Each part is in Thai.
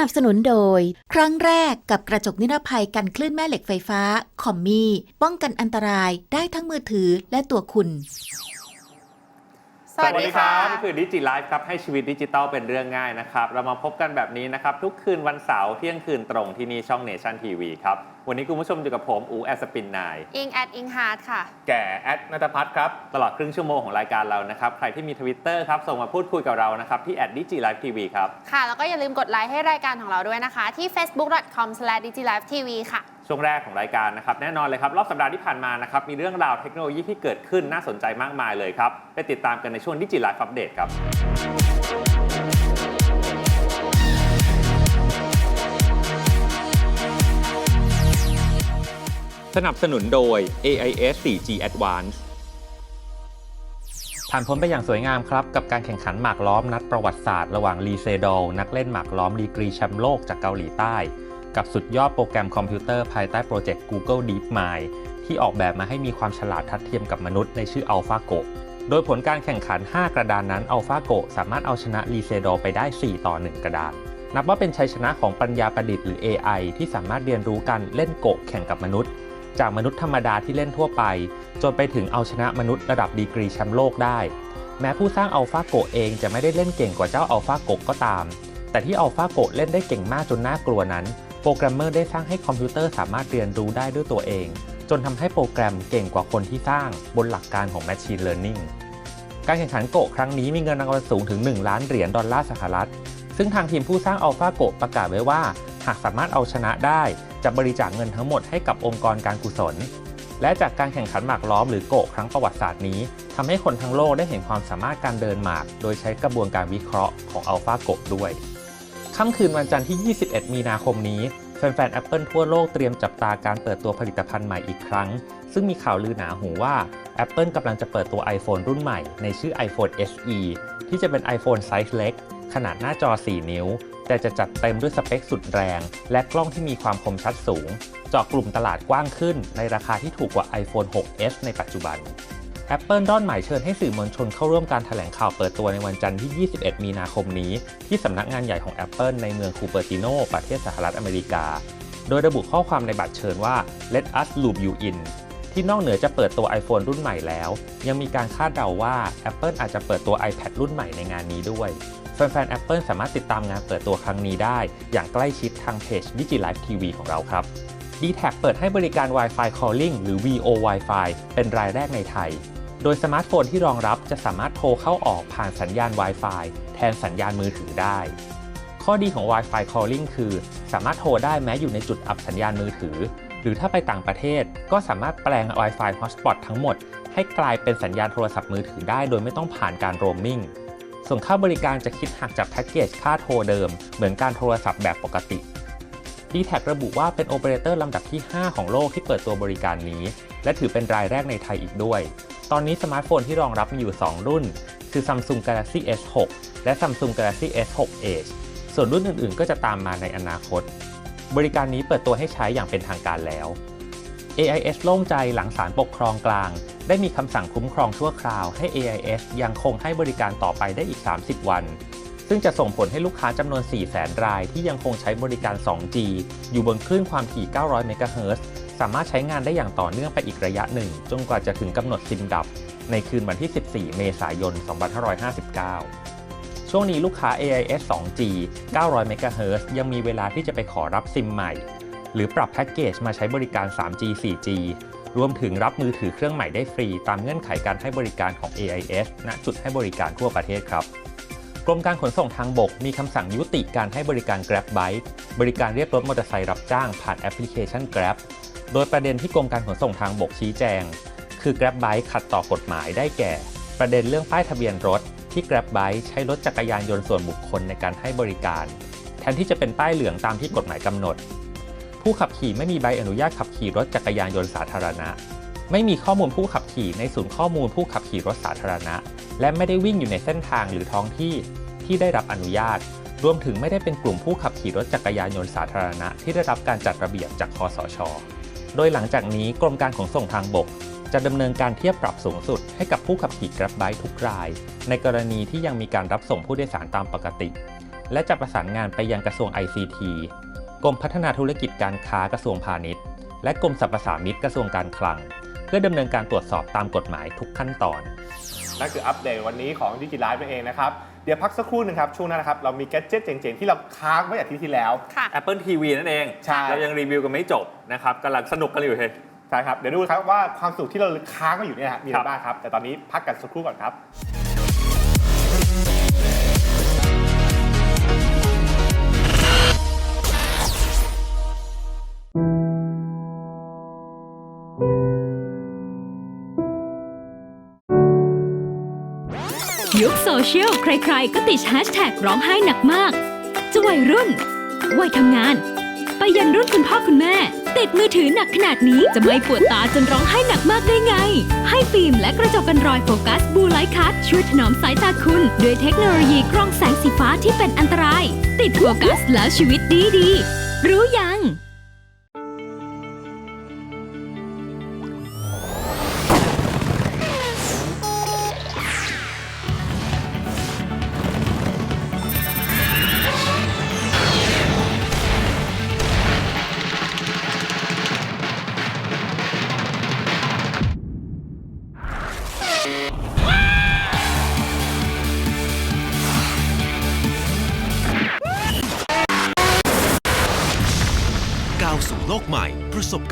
นับสนุนโดย ครั้งแรกกับกระจกนิรภัยกันคลื่นแม่เหล็กไฟฟ้า คอมมี่ ป้องกันอันตรายได้ทั้งมือถือและตัวคุณ สวัสดีครับนี่คือดิจิไลฟ์ครับ ให้ชีวิตดิจิทัลเป็นเรื่องง่ายนะครับ เรามาพบกันแบบนี้นะครับ ทุกคืนวันเสาร์เที่ยงคืนตรงที่นี่ช่องเนชั่นทีวีครับ วันนี้คุณผู้ชมอยู่กับผม อูแอสปินนายอิงแอดอิงฮาร์ดค่ะ แก่แอดนัทพัฒน์ครับ ตลอดครึ่งชั่วโมงของรายการเรานะครับ ใครที่มีทวิตเตอร์ครับ ส่งมาพูดคุยกับเรานะครับ ที่แอดดิจิไลฟ์ทีวีครับ ค่ะ แล้วก็อย่าลืมกดไลค์ให้รายการของเราด้วยนะคะ ที่ facebook.com/digilivetv ค่ะ ช่วงแรกของรายการนะครับ แน่นอนเลยครับ รอบสัปดาห์ที่ผ่านมานะครับ มีเรื่องราวเทคโนโลยีที่เกิดขึ้นน่าสนใจมากมายเลยครับไปติดตามกันในช่วงดิจิไลฟ์อัปเดตครับ สนับสนุนโดย AIS 4G Advance ผ่านพ้นไปอย่างสวยงามครับ กับการแข่งขันหมากล้อมนัดประวัติศาสตร์ระหว่างลีเซดอลนักเล่นหมากล้อมดีกรีแชมป์โลกจากเกาหลีใต้ กับสุดยอดโปรแกรมคอมพิวเตอร์ภายใต้โปรเจกต์ Google DeepMind ที่ออกแบบมาให้มีความฉลาดทัดเทียมกับมนุษย์ในชื่อ AlphaGo โดยผลการแข่งขัน 5 กระดานนั้น AlphaGo สามารถเอาชนะลีเซดอลไปได้ 4 ต่อ 1 กระดาน นับว่าเป็นชัยชนะของปัญญาประดิษฐ์หรือ AI ที่สามารถเรียนรู้การเล่นโกะแข่งกับมนุษย์ จากมนุษย์ธรรมดาที่เล่นทั่วไป จนไปถึงเอาชนะมนุษย์ระดับดีกรีแชมป์โลกได้ แม้ผู้สร้างอัลฟาโกเองจะไม่ได้เล่นเก่งกว่าเจ้าอัลฟาโกก็ตาม แต่ที่อัลฟาโกเล่นได้เก่งมากจนน่ากลัวนั้น โปรแกรมเมอร์ได้สร้างให้คอมพิวเตอร์สามารถเรียนรู้ได้ด้วยตัวเอง จนทำให้โปรแกรมเก่งกว่าคนที่สร้างบนหลักการของ Machine Learning การแข่งขันโกะครั้งนี้มีเงินรางวัลสูงถึง 1 ล้านเหรียญดอลลาร์สหรัฐ ซึ่งทางทีมผู้สร้างอัลฟาโกประกาศไว้ว่า หากสามารถเอาชนะได้ จะบริจาคเงินทั้งหมดให้กับองค์กรการกุศล และจากการแข่งขันหมากล้อมหรือโกะครั้งประวัติศาสตร์นี้ทำให้คนทั้งโลกได้เห็นความสามารถการเดินหมาก โดยใช้กระบวนการวิเคราะห์ของอัลฟาโกะด้วยค่ำคืนวันจันทร์ที่ 21 มีนาคมนี้แฟนๆ Apple ทั่วโลกเตรียมจับตาการเปิดตัวผลิตภัณฑ์ใหม่อีกครั้ง ซึ่งมีข่าวลือหนาหูว่า Apple กำลังจะเปิดตัว iPhone รุ่นใหม่ ในชื่อ iPhone SE ที่จะเป็น iPhone ไซส์เล็ก ขนาดหน้าจอ 4 นิ้ว แต่จะจัดเต็มด้วยสเปคสุดแรง และกล้องที่มีความคมชัดสูง เจาะกลุ่มตลาดกว้างขึ้น ในราคาที่ถูกกว่า iPhone 6s ในปัจจุบัน Apple ด้อนหมายเชิญให้สื่อมวลชนเข้าร่วมการถแถลงข่าวเปิดตัวในวันจันทร์ที่ 21 มีนาคมนี้ ที่สำนักงานใหญ่ของ Apple ในเมืองคูเปอร์ติโน ประเทศสหรัฐอเมริกา โดยระบุข้อความในบัตรเชิญว่า Let us loop you in ที่นอกเหนือจะเปิดตัว iPhone รุ่นใหม่แล้ว ยังมีการคาดเดาว่า Apple อาจจะเปิดตัว iPad รุ่นใหม่ในงานนี้ด้วย แฟนๆ Apple สามารถติดตามงานเปิดตัวครั้งนี้ได้ อย่างใกล้ชิดทางเพจ DigiLife TV ของเราครับ d t a c เปิดให้บริการ Wi-Fi Calling หรือ VO Wi-Fi เป็นรายแรกในไทย โดยสมาร์ทโฟนที่รองรับจะสามารถโทรเข้าออกผ่านสัญญาณ Wi-Fi แทนสัญญาณมือถือได้ ข้อดีของ Wi-Fi Calling คือ สามารถโทรได้แม้อยู่ในจุดอับสัญญาณมือถือ หรือถ้าไปต่างประเทศ ก็สามารถแปลง Wi-Fi Hotspot ทั้งหมด ให้กลายเป็นสัญญาณโทรศัพท์มือถือได้ โดยไม่ต้องผ่านการโรมมิ่ง ส่วนค่าบริการจะคิดหักจากแพ็กเกจค่าโทรเดิม เหมือนการโทรศัพท์แบบปกติ d t แทระบุว่าเป็นโอเปอเรเตอร์ลำดับที่ 5 ของโลกที่เปิดตัวบริการนี้ และถือเป็นรายแรกในไทยอีกด้วย ตอนนี้สมาร์ทโฟนที่รองรับมีอยู่ 2 รุ่น คือ Samsung Galaxy S6 และ Samsung Galaxy S6 Edge ส่วนรุ่นอื่นๆ ก็จะตามมาในอนาคต บริการนี้เปิดตัวให้ใช้อย่างเป็นทางการแล้ว AIS โล่งใจหลังศาลปกครองกลาง ได้มีคำสั่งคุ้มครองชั่วคราวให้ AIS ยังคงให้บริการต่อไปได้อีก 30 วัน ซึ่งจะส่งผลให้ลูกค้าจำนวน 400,000 รายที่ยังคงใช้บริการ 2G อยู่บนคลื่นความถี่ 900 เมกะเฮิรตซ์สามารถใช้งานได้อย่างต่อเนื่องไปอีกระยะหนึ่ง จนกว่าจะถึงกำหนดซิมดับ ในคืนวันที่ 14 เมษายน 2559 ช่วงนี้ลูกค้า AIS 2G 900 เมกะเฮิรตซ์ยังมีเวลาที่จะไปขอรับซิมใหม่ หรือปรับแพ็กเกจมาใช้บริการ 3G 4G รวมถึงรับมือถือเครื่องใหม่ได้ฟรี ตามเงื่อนไขการให้บริการของ AIS ณจุดให้บริการทั่วประเทศครับกรมการขนส่งทางบกมีคำสั่งยุติการให้บริการ Grab Bike บริการเรียกรถมอเตอร์ไซค์รับจ้างผ่านแอปพลิเคชัน Grab โดยประเด็นที่กรมการขนส่งทางบกชี้แจง คือ Grab Bike ขัดต่อกฎหมายได้แก่ ประเด็นเรื่องป้ายทะเบียนรถ ที่ Grabbike ใช้รถจักรยานยนต์ส่วนบุคคลในการให้บริการ แทนที่จะเป็นป้ายเหลืองตามที่กฎหมายกำหนด ผู้ขับขี่ไม่มีใบอนุญาตขับขี่รถจักรยานยนต์สาธารณะ ไม่มีข้อมูลผู้ขับขี่ในศูนย์ข้อมูลผู้ขับขี่รถสาธารณะ และไม่ได้วิ่งอยู่ในเส้นทางหรือท้องที่ที่ได้รับอนุญาต รวมถึงไม่ได้เป็นกลุ่มผู้ขับขี่รถจักรยานยนต์สาธารณะ ที่ได้รับการจัดระเบียบจากคอสช โดยหลังจากนี้กรมการขนส่งทางบก จะดำเนินการเทียบปรับสูงสุด ให้กับผู้ขับขี่ Grabbike ทุกราย ในกรณีที่ยังมีการรับส่งผู้โดยสารตามปกติ และจะประสานงานไปยังกระทรวง ICT กรมพัฒนาธุรกิจการค้ากระทรวงพาณิชย์ และกรมสรรพสามิตกระทรวงการคลัง เพื่อดำเนินการตรวจสอบตามกฎหมายทุกขั้นตอน นั่นคืออัปเดตวันนี้ของดิจิไลฟ์นั่นเองนะครับ เดี๋ยวพักสักครู่หนึงครับ ช่วงหนั้นนะครับ เรามีแกดเจิตเจ๋งๆ ที่เราค้างไว้จากที่ที่แล้ว ค่ะ Apple TV นั่นเอง ใช่ เรายังรีวิวกันไม่จบนะครับกำลังสนุกกันอยู่เลย ใช่ครับ เดี๋ยวดูครับว่าความสุขที่เราค้างไว้อยู่เนี่ยฮะมีอะครัไรบบ้างครับ แต่ตอนนี้พักกันสักครู่ก่อนครับ เชียลใครๆ ก็ติดแฮชแท็กร้องไห้หนักมาก จะวัยรุ่น วัยทำงาน ไปยันรุ่นคุณพ่อคุณแม่ ติดมือถือหนักขนาดนี้จะไม่ปวดตาจนร้องไห้หนักมากได้ไง ให้ฟิล์มและกระจกกันรอยโฟกัสบูไลท์คัทช่วยถนอมสายตาคุณ ด้วยเทคโนโลยีกรองแสงสีฟ้าที่เป็นอันตราย ติดโฟกัสแล้วชีวิตดีดีรู้ยัง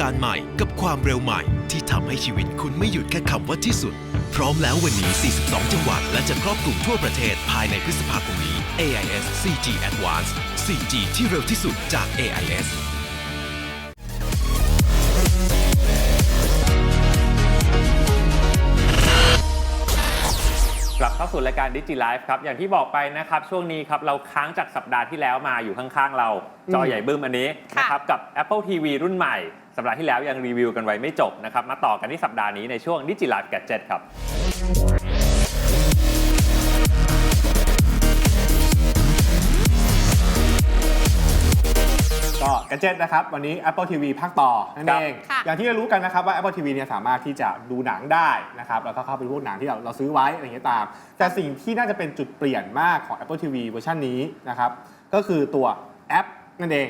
การณ์ใหม่กับความเร็วใหม่ ที่ทำให้ชีวิตคุณไม่หยุดแค่คำว่าที่สุด พร้อมแล้ววันนี้ 42 จังหวัด และจะครอบคลุมทั่วประเทศภายในพฤษภาคมนี้ AIS 4G Advanced 4G ที่เร็วที่สุดจาก AIS กลับเข้าสู่รายการดิจิไลฟ์ครับ อย่างที่บอกไปนะครับ ช่วงนี้ครับ เราค้างจากสัปดาห์ที่แล้วมาอยู่ข้างๆเรา จอใหญ่บึ้มอันนี้ค่ะนะครับ กับ Apple TV รุ่นใหม่ สัปดาห์ที่แล้วยังรีวิวกันไว้ไม่จบนะครับ มาต่อกันที่สัปดาห์นี้ในช่วงดิจิไลฟ์แกจ e t ครับก็แกดเจิตนะครับ วันนี้ Apple TV ภาคต่อนั่นครับเอง ค่ะ อย่างที่เรารู้กันนะครับว่า Apple TV เนี่ยสามารถที่จะดูหนังได้นะครับแล้วก็เข้าไปดูพวกหนังที่เราเราซื้อไว้อะไรอย่างเงี้ยตาม แต่สิ่งที่น่าจะเป็นจุดเปลี่ยนมากของ Apple TV เวอร์ชันนี้นะครับ ก็คือตัวแอปนั่นเอง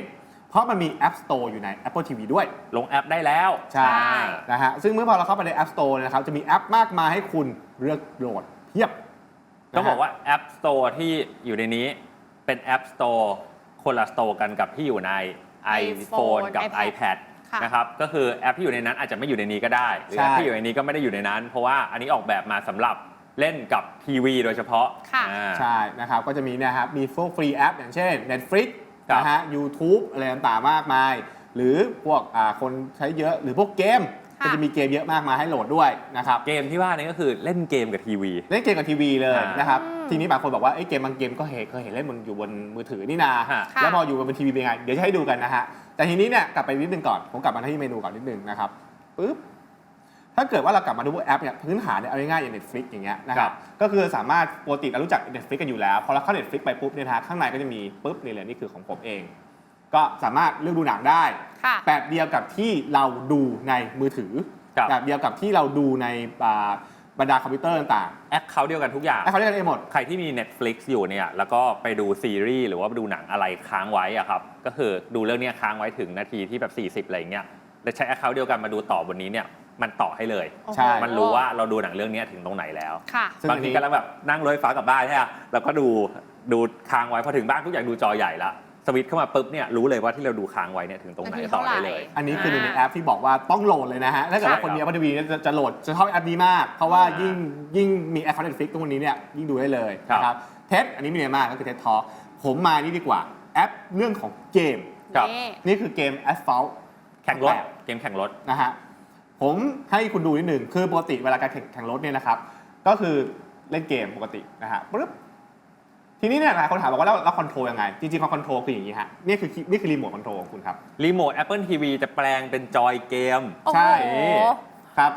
เพราะมันมี App Store อยู่ใน Apple TV ด้วย ลงแอปได้แล้วใช่ใช่นะฮะซึ่งเมื่อพอเราเข้าไปใน App Store นะครับ จะมีแอปมากมายให้คุณเลือกโหลดเพียบต้องบอกว่า App Store ที่อยู่ในนี้เป็น App Store คนละ Store กันกับที่อยู่ใน iPhone กับ iPad iPad ค่ะนะครับก็คือแอปที่อยู่ในนั้นอาจจะไม่อยู่ในนี้ก็ได้หรือใช่แอปที่อยู่ในนี้ก็ไม่ได้อยู่ในนั้น เพราะว่าอันนี้ออกแบบมาสำหรับเล่นกับทีวีโดยเฉพาะค่ะอ่าใช่นะครับก็จะมีเนะครับมีพวกฟรีแอป อย่างเช่น Netflix ครับ นะฮะ YouTube อะไรต่างๆมากมาย หรือพวกอ่าคนใช้เยอะหรือพวกเกมค่ะก็จะมีเกมเยอะมากมายให้โหลดด้วยนะครับ เกมที่ว่านี่ก็คือเล่นเกมกับทีวี เล่นเกมกับทีวีเลยอ่านนะครับอืมทีนี้บางคนบอกว่าเอ้ยเกมบางเกมก็เห็นเคยเห็นเล่นบนอยู่บนมือถือนี่นา ฮะ แล้วพออยู่บนทีวีเป็นไง เดี๋ยวจะให้ดูกันนะฮะ แต่ทีนี้เนี่ยกลับไปนิดนึงก่อน ผมกลับมาที่เมนูก่อนนิดนึงนะครับ ปึ๊บ ถ้าเกิดว่าเรากลับมาดูพวกแอปเนี่ยพื้นฐานเนี่ยเอาง่ายๆอย่าง Netflix อย่างเงี้ยนะคครัรับบก็คือสามารถปกติเรารู้จัก Netflix กันอยู่แล้ว พอเราเข้า Netflix ไปปุ๊บเนี่ยนะฮะข้างในก็จะมีปุ๊บนี่เลยนี่คือของผมเอง ก็สามารถเลือกดูหนังได้ ค่ะ แบบเดียวกับที่เราดูในมือถือ ครับ แบบเดียวกับที่เราดูในอ่าบรรดาคอมพิวเตอร์ต่างแอปเขาเดียวกันทุกอย่าง ๆให้เขาเรียกกันเองหมด ใครที่มี Netflix อยู่เนี่ย แล้วก็ไปดูซีรีส์หรือว่าไปดูหนังอะไรค้างไว้อะครับ ก็คือดูเรื่องเนี้ยค้างไว้ถึงนาทีที่แบบ 40 อะไรอย่างเงี้ย แล้วใช้แอคเคาท์เดียวกันมาดูต่อบนนี้เนี่ย มันต่อให้เลยใช่ มันรู้ว่าเราดูหนังเรื่องเนี้ยถึงตรงไหนแล้ว ค่ะ ซึ่งบางอันทีนี้ก็แล้วแบบนั่งรถไฟฟ้ากลับบ้านใช่ไหมแล้วก็ดูดูค้างไว้พอถึงบ้านทุกอย่างดูจอใหญ่ละสวิตช์เข้ามาปุ๊บเนี่ยรู้เลยว่าที่เราดูค้างไว้เนี่ยถึงตรงไหนนาทีต่อเท่าไหร่ ได้เลย อันนี้คือหนึ่งในแอปที่บอกว่าต้องโหลดเลยนะฮะ ถ้าเกิดว่าใช่คนมีครั Apple บ TV เนี่ยจะจะโหลดจะชอบแอปนี้มาก เพราะว่าอ่ายิ่ยิ่งยิ่งมีแอป Netflix ตรงนี้เนี่ยยิ่งดูได้เลยครับ นะครับ เทสอันนี้มีอะไรมากก็คือเทสทอผมมานี่ดีกว่าแอปเรื่องของเกม ครับ นี่ นี่คือเกม Asphalt แข่งรถแบบเกมแข่งรถ นะฮะ ผมให้คุณดูนิดหนึ่งคือปกติเวลาการแข่งแข่งรถเนี่ยนะครับ ก็คือเล่นเกมปกตินะฮะปึ๊บทีนี้เนี่ยหลายคนถามบอกว่าแล้วเราคอนโทรลยังไง จริงๆคอนโทรลคืออย่างนี้ฮะนี่คือนี่คือรีโมทคอนโทรลของคุณครับ รีโมท Apple TV จะแปลงเป็นจอยเกมโอ้โหใช่ครับ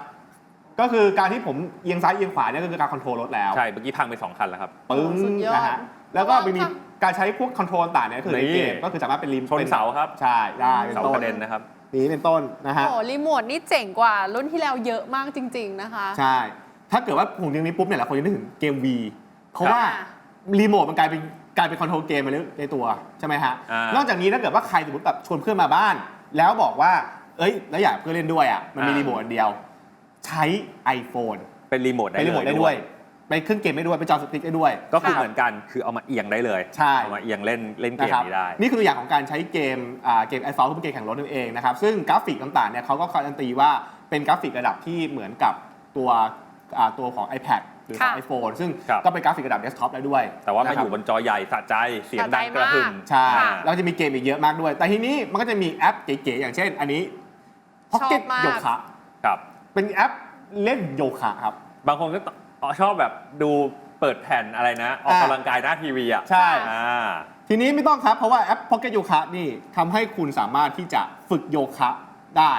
ก็คือการที่ผมเอียงซ้ายเอียงขวาเนี่ยก็คือการคอนโทรลรถแล้ว ใช่ เมื่อกี้พังไปสองคันแล้วครับ ปึ้งสุดยอดนะฮะแล้วก็เพราะว่ามีการใช้พวกคอนโทรลต่างๆเนี่ยก็คือในนี่เกมก็คือสามารถเป็นรีมชนเสาครับใช่ได้เป็นเสาต้กนระเด็นนะครับ นี้เป็นต้นนะฮะโอ้โหรีโมทนี่เจ๋งกว่ารุ่นที่แล้วเยอะมากจริง ๆ นะคะ ใช่ ถ้าเกิดว่าผมยังนี้ปุ๊บเนี่ยหลายคนจะนึกถึงเกม V เพราะว่าค่ะรีโมทมันกลายเป็นกลายเป็นคอนโทรลเกมไปแล้วในตัวใช่ไหมฮะอ่านนอกจากนี้ถ้าเกิดว่าใครสมมติแบบชวนเพื่อนมาบ้าน แล้วบอกว่า เอ้ยแล้วอยากให้เพื่อนเล่นด้วยอะมันมีรีโมทอันเดียว ใช้ iPhone เป็นรีโมทได้เป็นรีโมทเลยได้ด้วย ไปเครื่องเกมได้ด้วยไปจอสติ๊กได้ด้วย ก็คือค่ะเหมือนกันคือเอามาเอียงได้เลยใช่ เอามาเอียงเล่นเล่นเกนะมครับนี้ได้ นี่คือตัวอย่างของการใช้เกมอ่าเกมไอฟอลที่เป็นเกมแข่งรถนั่นเองนะครับซึ่งกราฟิกต่างๆเนี่ยเขาก็การันตีว่าเป็นกราฟิกระดับที่เหมือนกับตัวอ่าตัวของ iPad หรือของ ค่ะ iPhone ซึ่งครับ ก็เป็นกราฟิกระดับเดสก์ท็อปได้ด้วยแต่ว่ามาะคอบยู่บนจอใหญ่สะใจเสียงดังกระหึ่ม ใช่อ่าแล้วก็จะมีเกมอีกเยอะมากด้วย แต่ทีนี้มันก็จะมีแอปเก๋ๆ อย่างเช่น อันนี้ชอบ Pocket มาก โยคะ ครับ เป็นแอปเล่นโยคะครับ บางคนก็ ชอบแบบดูเปิดแผ่นอะไรนะ ออกอ่ากำลังกายหน้าทีวีอะใช่ อ่า ทีนี้ไม่ต้องครับ เพราะว่าแอป Pocket โยคะนี่ทำให้คุณสามารถที่จะฝึกโยคะได้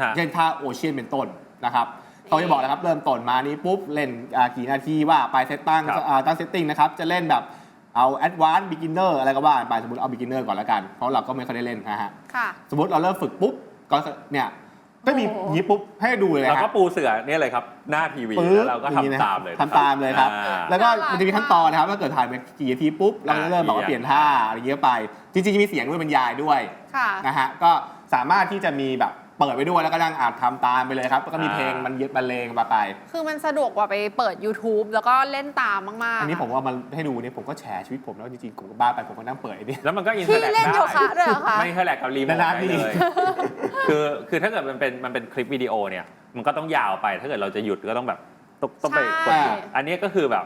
ฮะ เช่นท่าโอเชียนเป็นต้นนะครับเขาจะบอกนะครับเริ่มต้นมานี้ปุ๊บ เล่นอ่ากี่นาทีว่าไปเซตตั้งครับ อ่าตั้งเซตติ้งนะครับ จะเล่นแบบเอา Advanced Beginner อะไรก็ว่าไปสมมติเอา Beginner ก่อนแล้วกัน เพราะเราก็ไม่ค่อยได้เล่นนะฮะ ค่ะ สมมติเราเริ่มฝึกปุ๊บก็เนี่ย ก็มีโอ้โหหยิบปุ๊บให้ดูเลยเราฮะก็ปูเสือเนี่ยเลยครับ หน้าทีวีปึ๊บแล้วเราก็อย่งนี้นะทำตามเลยทำตามเลยครับ อ่า แล้วก็น่ารักมันจะมีขั้นตอนนะครับถ้าเกิดถ่ายไปกี่นาทีปุ๊บเราก็จะเริ่มบอกว่าอ่าเปลี่ยนท่าอะไรเงี้ยไป จริงๆจะมีเสียงด้วยบรรยายด้วยค่ะ นะฮะก็สามารถที่จะมีแบบ เปิดไปด้วยแล้วก็นั่งอ่านทำตามไปเลยครับแล้วก็มีเพลงมันยึดบรรเลงมาไป คือมันสะดวกกว่าไปเปิด YouTube แล้วก็เล่นตามมากๆอันนี้ผมว่ามันให้ดูเนี่ยผมก็แชร์ชีวิตผมแล้วจริงๆผมก็บ้าไปผมก็นั่งเปิดไอ้นี่ แล้วมันก็อินเทอพี่ร์แลกเล่นได้โยคะด้วยเหรอคะ ไม่อินเทอร์แลกกับรีโมทนานๆได้ทีเลย คือคือถ้าเกิดมันเป็นมันเป็นคลิปวิดีโอเนี่ย มันก็ต้องยาวไป ถ้าเกิดเราจะหยุดก็ต้องแบบต้องต้องไปกดหยุดใช่ อันนี้ก็คือแบบ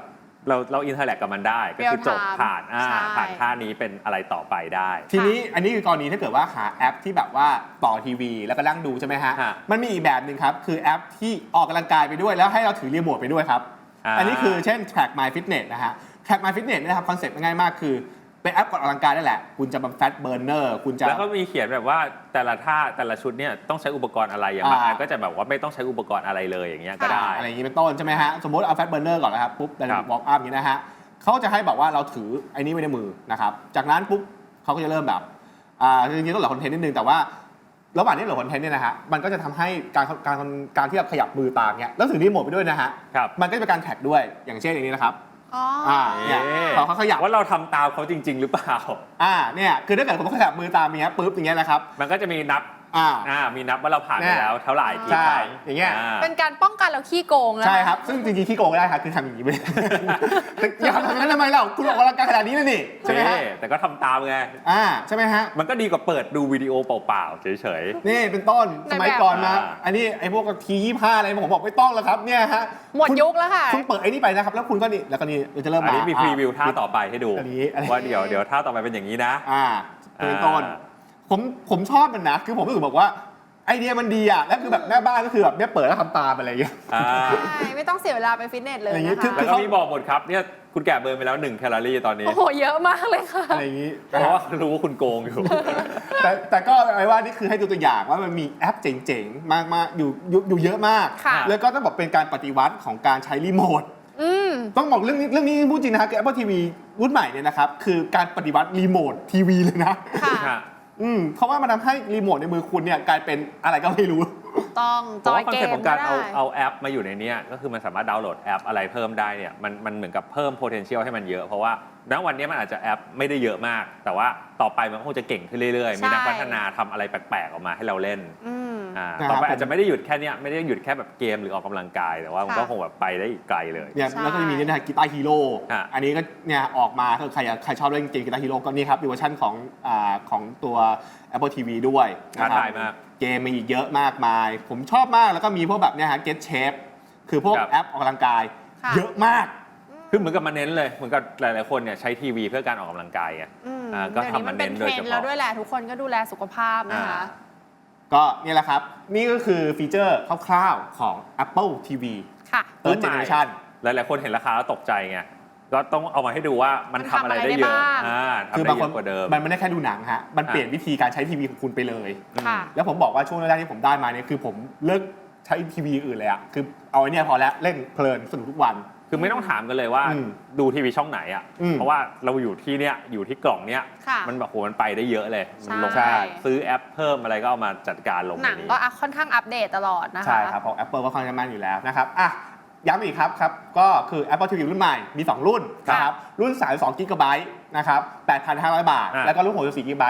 เราเราอินเทอร์แลกกับมันได้ก็คือ Real จบ time ผ่านอ่าใช่ ผ่านท่านี้เป็นอะไรต่อไปได้ ทีนี้อันนี้คือกรณีถ้าเกิดว่าหาแอปที่แบบว่าต่อทีวี แล้วก็นั่งดูใช่ไหมฮะ ฮะมันมีอีกแบบหนึ่งครับ คือแอปที่ออกกำลังกายไปด้วย แล้วให้เราถือรีโมทไปด้วยครับ อ่า อันนี้คือเช่น Track My Fitness นะฮะ Track My Fitness เนยนะครับคอนเซ็ปต์ง่ายมากคือ เป็นแอปกดออกกำลังกายนั่นแหละ คุณจะบังแฟตเบิร์นเนอร์คุณจะ แล้วก็มีเขียนแบบว่าแต่ละท่าแต่ละชุดเนี่ยต้องใช้อุปกรณ์อะไรอย่างบางอ่า อันก็จะแบบว่าไม่ต้องใช้อุปกรณ์อะไรเลยอย่างเงี้ยก็ได้ อะไรอย่างนี้เป็นต้นใช่ไหมฮะ สมมติเอาแฟตเบิร์นเนอร์ก่อนนะครับ ปุ๊บดันครับ วอล์กอัพอย่างนี้นะฮะเขาจะให้บอกว่าเราถือไอ้นี้ไว้ในมือนะครับ จากนั้นปุ๊บเขาก็จะเริ่มแบบอ่าจริงๆต้องเหลือคอนเทนต์นิดนึง แต่ว่าระหว่างที่เหลือคอนเทนต์เนี่ยนะฮะมันก็จะทำให้การการการที่เราขยับมือตามเนี่ยแล้วถือรีโมทไปด้วยนะฮะ ครับ มันก็จะเป็นการแท็กด้วยอย่างเช่นอย่างนี้นะครับ อ๋อออ่าเนี่ยพอเขาขยับว่าเราทำตามเขาจริง ๆ หรือเปล่า อ่าเนี่ยคือถ้าเกิดผมขยับมือตามอย่างเงี้ยปุ๊บอย่างเงี้ยนะครับ มันก็จะมีนับ อ่า อ่ามีนับว่าเราผ่านเนี่ไปยแล้วเท่าไหร่กี่ใช่ครั้งอย่างเงี้ย เป็นการป้องกันเราขี้โกงนะะ ใช่ครับ ซึ่งจริงๆที่โกงก็ได้ครับคือทำอย่างนี้ไปเลยแต่อย่าทำอย่างนั้นทำไมเล่าคุณออกกำลังกายขนาดนี้เลยนี่ใช่ไหมฮะเอ๊แต่ก็ทำตามไง อ่าใช่ไหมฮะ มันก็ดีกว่าเปิดดูวิดีโอเปล่าๆเฉย นี่เป็นต้นสมัยก่อนมาอ่า อันนี้ไอ้พวกทียี่ห้าอะไรผมบอกไม่ต้องแล้วครับเนี่ยฮะหมดยุคแล้วค่ะ คุณเปิดไอ้นี่ไปนะครับ แล้วคุณก็นี่แล้วก็นี่เดี๋ยวจะๆเริ่มอันมานี้มีพรีวิวท่าต่อไปให้ดู อันนี้อันนี้ว่าเดี๋ยวเดี๋ยวท่าต่อไปเป็นอย่างนี้นะ อ่าเป็นต้น อ่า ผมผมชอบมันนะ คือผมรู้สึกบอกว่าไอเดียมันดีอะแล้วคือแบบแม่บ้านก็คือแบบเนี่ยเปิดแล้วทำตามอะไรอย่างเงี้ย อ่าใช่ไม่ต้องเสียเวลาไปฟิตเนสเลยอย่างงี้นะคือคะแล้วก็มีบอกหมดครับเนี่ยคุณแกะเบิร์นไปแล้ว1แคลอรี่ตอนนี้ โอ้โห เยอะมากเลยค่ะ อะไรอย่างงี้เพราะว่ารู้ว่าคุณโกงอยู่ แต่แต่ก็ไอ้ว่านี่คือให้ดูตัวอย่างว่ามันมีแอปเจ๋งๆ มากๆอยู่อยู่อยู่เยอะมาก ค่ะ แล้วก็ต้องบอกเป็นการปฏิวัติของการใช้รีโมท อืม ต้องบอกเรื่องนี้เรื่องนี้พูดจริงนะฮะคือ Apple TV รุ่นใหม่เนี่ยนะครับ คือการปฏิวัติรีโมททีวีเลยนะ ค่ะ อืมเพราะว่ามันทำให้รีโมทในมือคุณเนี่ยกลายเป็นอะไรก็ไม่รู้ ต้องเพจราะอยว่าคอนเกเซ็ปต์มของก็การได้เอาเอาแอปมาอยู่ในเนี้ยก็คือมันสามารถดาวน์โหลดแอปอะไรเพิ่มได้เนี่ยมันมันเหมือนกับเพิ่ม potential ให้มันเยอะเพราะว่าณวันนี้มันอาจจะแอปไม่ได้เยอะมาก แต่ว่าต่อไปมันก็คงจะเก่งขึ้นเรื่อยๆ มีนักใช่พัฒนาทำอะไรแปลกๆออกมาให้เราเล่นอืมอ่านะครับต่อไปผมอาจจะไม่ได้หยุดแค่เนี้ยไม่ได้หยุดแค่แบบเกมหรือออกกำลังกาย แต่ว่ามันค่ะ Dạ. ก็คงแบบไปได้อีกไกลเลยเนี่ยใช่แล้วก็จะมีเนี่ยนะกีตาร์ฮีโร่ฮะอันนี้ก็เนี่ยออกมาถ้าใครใครชอบเล่นเกมกีตาร์ฮีโร่ก็นี่ครับมีเวอร์ชันของอ่าของตัว Apple TV ด้วยท้านะครับทายมาก เกมมีอีกเยอะมากมาย ผมชอบมากแล้วก็มีพวกแบบเนี่ยฮะ Get Shape คือพวกครับ แอปออกกำลังกาย ค่ะ เยอะมาก คือเหมือนกับมาเน้นเลย เหมือนกับหลายๆคนเนี่ยใช้ทีวีเพื่อการออกกำลังกายไง อืมอ่าก็เดี๋ยวนี้ทำมัมานเป็เน้นนเทโดรยนเฉด์แล้วพาะด้วยแหละ ทุกคนก็ดูแลสุขภาพนะคะอ่าก็เนี่ยแหละครับ นี่ก็คือฟีเจอร์คร่าวๆของ Apple TV ค่ะ Third Generation หลายๆคนเห็นราคาแล้วตกใจไง ก็ต้องเอามาให้ดูว่ามันมันทำอะไรทำอะไรได้ได้เยอะบ้าง อ่าทำคือได้บางเยคนอะกว่าเดิม มันไม่ได้แค่ดูหนังฮะ มันอะเปลี่ยนวิธีการใช้ทีวีของคุณไปเลย ค่ะ แล้วผมบอกว่าช่วงแรกๆที่ผมได้มาเนี่ยคือผมเลิกใช้ทีวีอื่นเลยอะคือเอาไอ้เนี่ยพอแล้วเล่นเพลินสนุกทุกวัน คือไม่ต้องถามกันเลยว่าอืมดูทีวีช่องไหนอะ อืมเพราะว่าเราอยู่ที่เนี้ยอยู่ที่กล่องเนี้ยค่ะมันแบบโหมันไปได้เยอะเลยมันลงใช่ ได้ซื้อแอปเพิ่มอะไรก็เอามาจัดการลงหนังในก็อะค่อนข้างอัปเดตตลอดนะคะ ใช่ครับเพราะ Apple ก็ค่อนข้างมั่นอยู่แล้วนะครับอะ ย้ำอีกครับครับ ก็คือ Apple TV รุ่นใหม่มี 2 รุ่นนะครับรุ่น 32 g b นะครับ 8,500 บาท อะ แล้วก็รุ่น 64 g b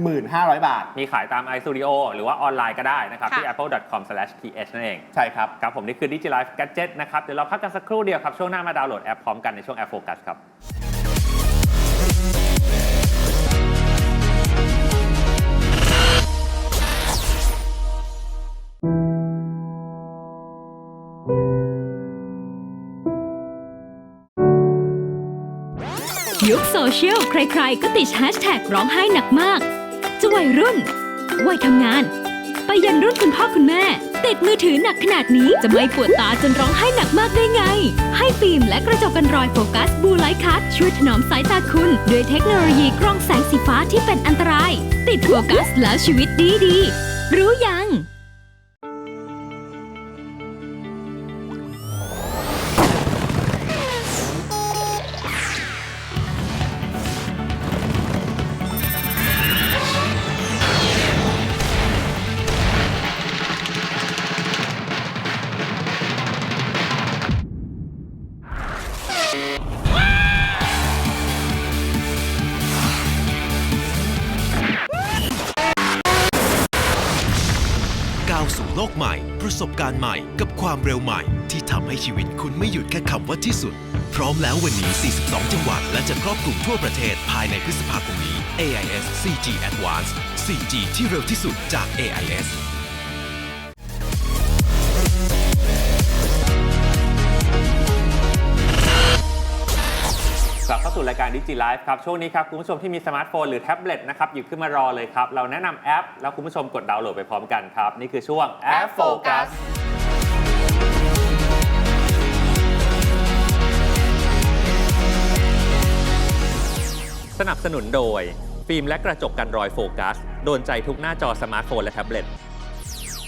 1,500 บาท มีขายตาม iStudio หรือว่าออนไลน์ก็ได้นะครับ ที่ค่ะ apple.com/th นั่นเองใช่ครับ ครับผมนี่คือ Digilife Gadget นะครับ เดี๋ยวเราพักกันสักครู่เดียวครับ ช่วงหน้ามาดาวน์โหลดแอปพร้อมกันในช่วงแอปโฟกัสครับ เชียลใครๆ ก็ติดแฮชแท็กร้องไห้หนักมาก จะวัยรุ่น วัยทำงาน ไปยันรุ่นคุณพ่อคุณแม่ ติดมือถือหนักขนาดนี้จะไม่ปวดตาจนร้องไห้หนักมากได้ไง ให้ฟิล์มและกระจกกันรอยโฟกัสบูไลท์คัทช่วยถนอมสายตาคุณ ด้วยเทคโนโลยีกรองแสงสีฟ้าที่เป็นอันตราย ติดโฟกัสแล้วชีวิตดีดีรู้ยัง การณ์ใหม่กับความเร็วใหม่ ที่ทำให้ชีวิตคุณไม่หยุดแค่คำว่าที่สุด พร้อมแล้ววันนี้ 42 จังหวัด และจะครอบคลุมทั่วประเทศภายในพฤษภาคมนี้ AIS 4G Advanced 4G ที่เร็วที่สุดจาก AIS สู่รายการดิจิไลฟ์ครับ ช่วงนี้ครับ คุณผู้ชมที่มีสมาร์ทโฟนหรือแท็บเล็ตนะครับ หยิบขึ้นมารอเลยครับ เราแนะนำแอป แล้วคุณผู้ชมกดดาวน์โหลดไปพร้อมกันครับ นี่คือช่วงแอปโฟกัสสนับสนุนโดย ฟิล์มและกระจกกันรอยโฟกัส โดนใจทุกหน้าจอสมาร์ทโฟนและแท็บเล็ต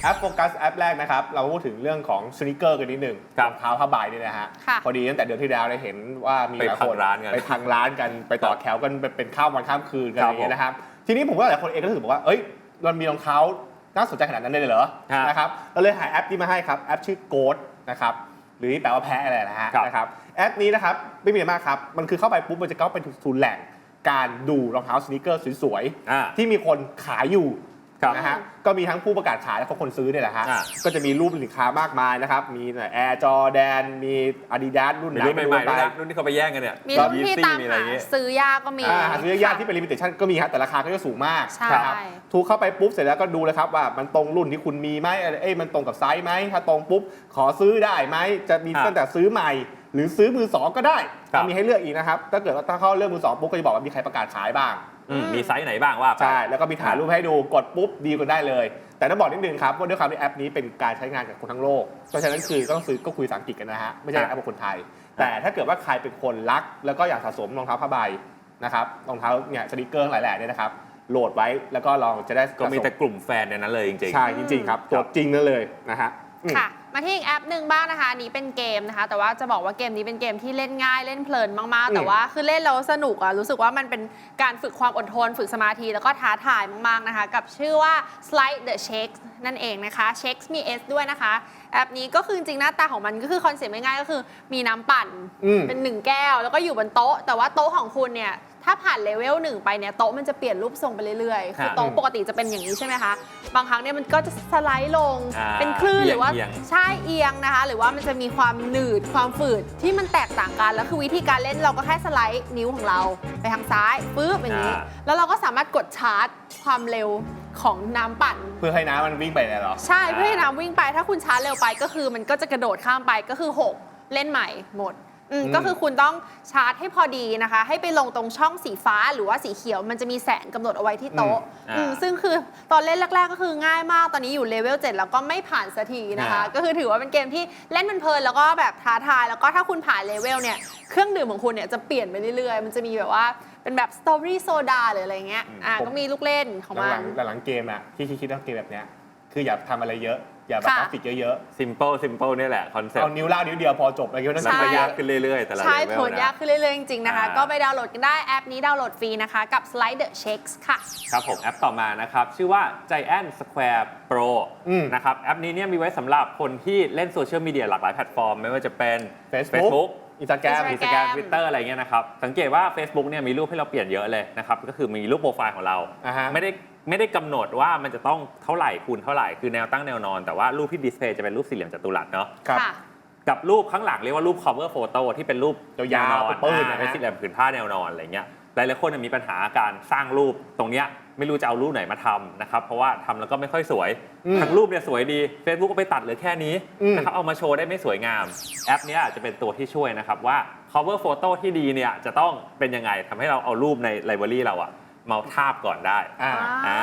แอปโฟกัสแอปแรกนะครับ เราพูดถึงเรื่องของสนิเกอร์กันนิดหนึ่งครับรองเท้าผ้าใบนี่นะฮะ ค่ะพอดีตั้งแต่เดือนที่แล้วได้เห็นว่ามีไปหลายพัคงนร้านกันไปพังร้านกันไปต่อแถวกันเป็นเป็นข้ามวันข้ามคืนกันคอะรับไรอย่างเงี้ยนะครับ ทีนี้ผมว่าหลายคนเองก็รู้สึกบอกว่า เอ้ยมันมีรองเท้าน่าสนใจขนาดนั้นเลยเหรอ ฮะนะครับ เราเลยหาแอปนี้มาให้ครับ แอปชื่อ g o a t นะครับ หรือที่แปลว่าแพ้อะไรนะฮะ ครับ นะครับ แอปนี้นะครับไม่มีอะไรมากครับ มันคือเข้าไปปุ๊บมันจะเข้าไปสู่แหล่งการดูรองเท้าสนิเกอร์สวยอ่า ๆ ที่มีคนขายอยู่ ครับนะฮะก็มีทั้งผู้ประกาศขายและคนซื้อเนี่ยแหละฮะอ่าก็จะมีรูปสินค้ามากมายนะครับ มีแอร์จอแดน มีอาดิดาสรุ่นมีไหนรุ่นไม่ใหรู้ม่ๆไปด้วยนะรุ่นที่เขาไปแย่งกันเนี่ยมีรุ่นที่ Yeezy ตามมีอะไรหาอย่างงี้ซื้อยากก็มี อ่าหาซื้อยากที่เป็นลิมิเต็ชันก็มีฮะแต่ราคาก็จะสูงมากใช่ นะครับถูกเข้าไปปุ๊บเสร็จแล้วก็ดูเลยครับว่ามันตรงรุ่นที่คุณมีไหมเอ้ยมันตรงกับไซส์ไหมถ้าตรงปุ๊บขอซื้อได้ไหมจะมีครับตั้งแต่ซื้อใหม่ หรือซื้อมือสองก็ได้ครับ มีให้เลือกอีกนะครับถ้าเกิดว่าถ้าเข้าเลือกมือสองปุ๊บก็จะบอกว่ามีใครประกาศขายบ้าง อืมมีไซส์ไหนบ้างว่าไป ใช่ แล้วก็มีถ่ายรูปให้ดูกดปุ๊บดีลกันได้เลย แต่ต้องบอกนิดนึงครับว่าด้วยความที่แอปนี้เป็นการใช้งานกับคนทั้งโลก เพราะฉะนั้นคือต้องซื้อก็คุยภาษาอังกฤษกันนะฮะ ไม่ใช่ครับแอปของคนไทย แต่ถ้าเกิดว่าใครเป็นคนรัก แล้วก็อยากสะสมรองเท้าผ้าใบนะครับรองเท้าเนี่ยสนิเกอร์หลายแหล่เนี่ยนะครับโหลดไว้แล้วก็ลองจะได้ก็มีแต่สะสกลุ่มแฟนในนั้นเลยจริงๆใช่จริงๆครับตัวจริงนั่นเลยนะฮะอืม ค่ะ มาที่อีกแอปหนึ่งบ้างนะคะอันนี้เป็นเกมนะคะ แต่ว่าจะบอกว่าเกมนี้เป็นเกมที่เล่นง่ายเล่นเพลินมากอืมๆแต่ว่าคือเล่นแล้วสนุกอะรู้สึกว่ามันเป็นการฝึกความอดทน ฝึกสมาธิแล้วก็ท้าทายมากๆนะคะ กับชื่อว่า Slide the Shakes นั่นเองนะคะ Shakes มี S ด้วยนะคะ แอปนี้ก็คือจริงๆหน้าตาของมันก็คือคอนเซ็ปต์ง่ายๆก็คือมีน้ำปั่นอืม เป็นหนึ่งแก้ว แล้วก็อยู่บนโต๊ะ แต่ว่าโต๊ะของคุณเนี่ย ถ้าผ่านเลเวลหนึ่งไปเนี่ยโต๊ะมันจะเปลี่ยนรูปทรงไปเรื่อยๆ คือครับโต๊ะปกติจะเป็นอย่างนี้ใช่ไหมคะ บางครั้งเนี่ยมันก็จะสไลด์ลงอ่าเป็นคลื่นหรือว่าเอียง ใช่เอียงนะคะ หรือว่ามันจะมีความหนืดความฝืดที่มันแตกต่างกันแล้วคือวิธีการเล่นเราก็แค่สไลด์นิ้วของเรา ไปทางซ้ายปึ๊บอย่างนี้อ่าแล้วเราก็สามารถกดชาร์จความเร็ว ของน้ำปั่น เพื่อให้น้ำมันวิ่งไปเนี่ยเหรอใช่เพื่อให้น้ำวิ่งไปถ้าคุณชาร์จเร็วไปก็คือมันก็จะกระโดดข้ามไปก็คือ 6 เล่นใหม่หมดอืมอืมก็คือคุณต้องชาร์จให้พอดีนะคะ ให้ไปลงตรงช่องสีฟ้าหรือว่าสีเขียว มันจะมีแสงกำหนดเอาไว้ที่โต๊ะอืมอืมอ่าซึ่งคือตอนเล่นแรก ๆ ก็คือง่ายมากตอนนี้อยู่เลเวล7แล้วก็ไม่ผ่านสักทีนะคะ อ่า ก็คือถือว่าเป็นเกมที่เล่นเพลินๆแล้วก็แบบท้าทาย แล้วก็ถ้าคุณผ่านเลเวลเนี่ยเครื่องดื่มของคุณเนี่ยจะเปลี่ยนไปเรื่อยๆ มันจะมีแบบว่า เป็นแบบสตรอเบอรี่โซดาหรืออะไรเงี้ย อ่า ก็มีลูกเล่นของมันหลังๆหลังๆเกมอะที่คิดๆว่าเกมแบบเนี้ยคืออย่าทำอะไรเยอะ อย่าแบบค่ะ กราฟิกเยอะ simple simple นี่แหละคอนๆเซ็ปเอาต์นิ้วล่ากนิ้วเดียวพอจบอะไรเงี้ยแล้วนั่นก็ก็ยายากกขึ้นเรื่อยๆ แต่ละ ใช่เลเวผลลนะ ยากขึ้นเรื่อยๆ จริงๆ นะคะ อ่า ก็ไปดาวน์โหลดกันได้แอปนี้ดาวน์โหลดฟรีนะคะ กับ Slide the Checks ค่ะ ครับผมแอปต่อมานะครับ ชื่อว่า Giant Square Pro อืมนะครับ แอปนี้เนี่ยมีไว้สำหรับคนที่เล่นโซเชียลมีเดียหลากหลายแพลตฟอร์ม ไม่ว่าจะเป็น Facebook อินสตาแกรม Instagram อินสตาแกรมทวิตเตอร์อะไรเงี้ยนะครับ สังเกตว่า Facebook เนี่ยมีรูปให้เราเปลี่ยนเยอะเลยนะครับ ก็คือมีรูปโปรไฟล์ของเรา อ่าฮะ ไม่ได้ไม่ได้กำหนดว่ามันจะต้องเท่าไหร่คูณเท่าไหร่ คือแนวตั้งแนวนอน แต่ว่ารูปที่ดิสเพย์จะเป็นรูปสี่เหลี่ยมจัตุรัสเนาะ ครับ ค่ะ กับรูปข้างหลังเรียกว่ารูป cover photo ที่เป็นรูปยาวๆแนวนอนปื้นๆอ่านะฮะเป็นสี่เหลี่ยมผืนผ้าแนวนอนอะไรเงี้ย หลายๆคนเนยมีปัญหาการสร้างรูปตรงเนี้ย ไม่รู้จะเอารูปไหนมาทำนะครับ เพราะว่าทำแล้วก็ไม่ค่อยสวยอืมทั้งรูปเนี่ยสวยดี Facebook ก็ไปตัดเหลือแค่นี้อืม นะครับเอามาโชว์ได้ไม่สวยงาม แอปเนี้ยจะเป็นตัวที่ช่วยนะครับว่า cover photo ที่ดีเนี่ยจะต้องเป็นยังไงทำให้เราเอารูปในไลบรารีเราอะมาทาบก่อนได้ อ่า อ่า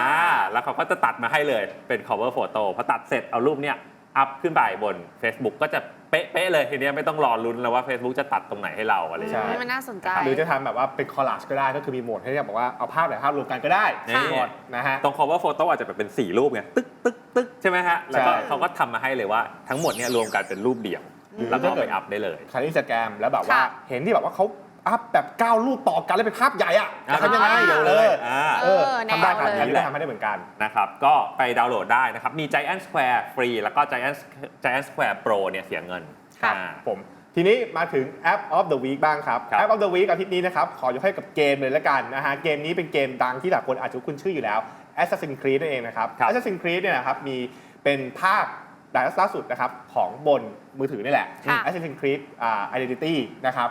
แล้วเขาก็จะตัดมาให้เลยเป็น cover photo พอตัดเสร็จเอารูปเนี้ยอัพขึ้นไปบน Facebook ก็จะ เป๊ะๆเลยทีเนี้ยไม่ต้องรอลุ้นแล้วว่า Facebook จะตัดตรงไหนให้เราอะไรอย่างใช่เงี้ยมันน่าสนใจ หรือจะทำแบบว่าเป็นคอลลาจก็ได้ก็คือมีโหมดให้แบบว่าเอาภาพหลายภาพรวมกันก็ได้ค่ะหมดนะฮะ ตรง cover photo อาจจะแบบเป็น 4 รูปไงตึ๊กตึ๊กตึ๊กใช่ไหมฮะ แล้วก็ใช่ เขาก็ทำมาให้เลยว่าทั้งหมดเนี่ยรวมกันเป็นรูปเดี่ยวอืมแล้วก็เอาไปอัพได้เลย ใช้อินสตาแกรมแล้วแบบว่าค่ะ เห็นที่แบบว่าเขา อัพแบบ9รูปต่อกันแล้วเป็นภาพใหญ่อะอ่าจะทำยังไงเดียวเลยอออ่า เออเออแนวทำได้ครับเลย อันนี้ก็ทำให้ได้เหมือนกัน นะครับ ก็ไปดาวน์โหลดได้นะครับ มี Giant Square ฟรี แล้วก็ Giant Giant Square Pro เนี่ยเสียเงินค่ะ อ่าผมทีนี้มาถึง App of the Week บ้างครับ ครับ App of the Week อาทิตย์นี้นะครับ ขอยกให้กับเกมเลยละกันนะฮะเกมนี้เป็นเกมดังที่หลายคนอาจจะคุ้นชื่ออยู่แล้ว Assassin's Creed นั่นเองนะครับ ครับ Assassin's Creed เนี่ยนะครับมีเป็นภาคล่าสุดนะครับของบนมือถือนี่แหละ ค่ะ Assassin's Creed อ่า Identity นะครับ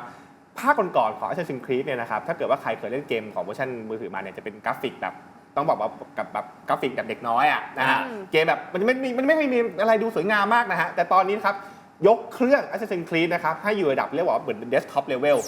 ภาคก่อนๆของ Assassin's Creed เนี่ยนะครับถ้าเกิดว่าใครเคยเล่นเกมของเวอร์ชันมือถือมาเนี่ยจะเป็นกราฟิกแบบต้องบอกว่ากับแบบกราฟิกแบบเด็กน้อยอะนะฮะอืมเกมแบบมันไม่มีมันไม่ค่อยมีอะไรดูสวยงามมากนะฮะแต่ตอนนี้นะครับยกเครื่อง Assassin's Creed นะครับ ให้อยู่ระดับเรียกว่าเหมือน desktop level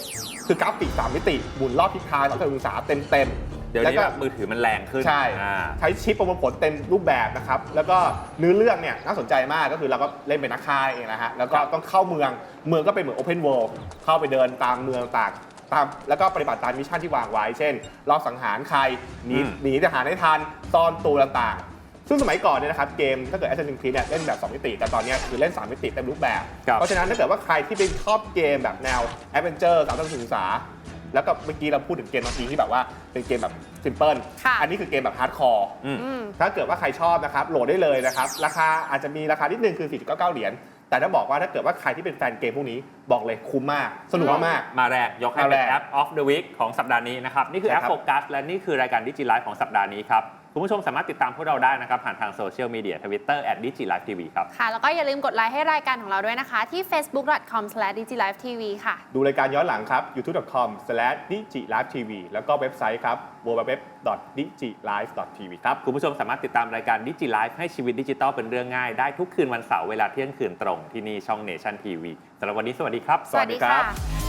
คือกราฟิก 3 มิติ หมุนรอบทิศทาง3องศาเต็มเต็มๆ เดี๋ยวแล้วนี้ก็แบบมือถือมันแรงขึ้นใช่อ่า ใช้ชิปประมวลผลเต็มรูปแบบนะครับ แล้วก็เนื้อเรื่องเนี่ยน่าสนใจมากก็คือเราก็เล่นเป็นนักฆ่าเองนะฮะ แล้วก็ครับต้องเข้าเมืองเมืองก็เป็นเหมือน Open World เข้าไปเดินตามเมืองต่างตามแล้วก็ปฏิบัติตามมิชชั่นที่วางไว้ เช่นรอบสังหารใครหนีอืม หนีทหารให้ทันซ่อนตัวต่างๆ ซึ่งสมัยก่อนเนี่ยนะครับเกมถ้าเกิด Assassin's Creed เนี่ยเล่นแบบ 2 มิติ แต่ตอนเนี้ยคือเล่น 3 มิติเต็มรูปแบบ ครับ เพราะฉะนั้นถ้าเกิดว่าใครที่เป็นชอบเกมแบบแนว Adventure สามต้องศึกษา แล้วก็เมื่อกี้เราพูดถึงเกมบางทีที่แบบว่าเป็นเกมแบบซิมเพิลค่ะ อันนี้คือเกมแบบฮาร์ดคอร์ อืม อืม ถ้าเกิดว่าใครชอบนะครับโหลดได้เลยนะครับ ราคาอาจจะมีราคานิดนึงคือ 4.99 เหรียญ แต่ถ้าบอกว่าถ้าเกิดว่าใครที่เป็นแฟนเกมพวกนี้บอกเลยคุ้มมาก สนุกมาก มาแรก ยกให้มาเป็แรนกแอป of the week ของสัปดาห์นี้นะครับ นี่คือแอปใช่ครับ โฟกัสและนี่คือรายการดิจิ Life ของสัปดาห์นี้ครับ คุณผู้ชมสามารถติดตามพวกเราได้นะครับ ผ่านทางโซเชียลมีเดียทวิตเตอร์ @digilife tv ครับ ค่ะ แล้วก็อย่าลืมกดไลค์ให้รายการของเราด้วยนะคะ ที่ facebook.com/digilivetv ค่ะๆดูรายการย้อนหลังครับ youtube.com/digilivetv แล้วก็เว็บไซต์ครับ www.digilive.tv ครับ คุณผู้ชมสามารถติดตามรายการดิจิ Life ให้ชีวิตดิจิตอลเป็นเรื่องง่ายได้ทุกคืนวันเสาร์เวลาเที่ยงคืนตรงที่นี่ช่อง Nation TV สำหรับวันนี้สวัสดีครับ สวัสดีครับสวัสดีค่ะ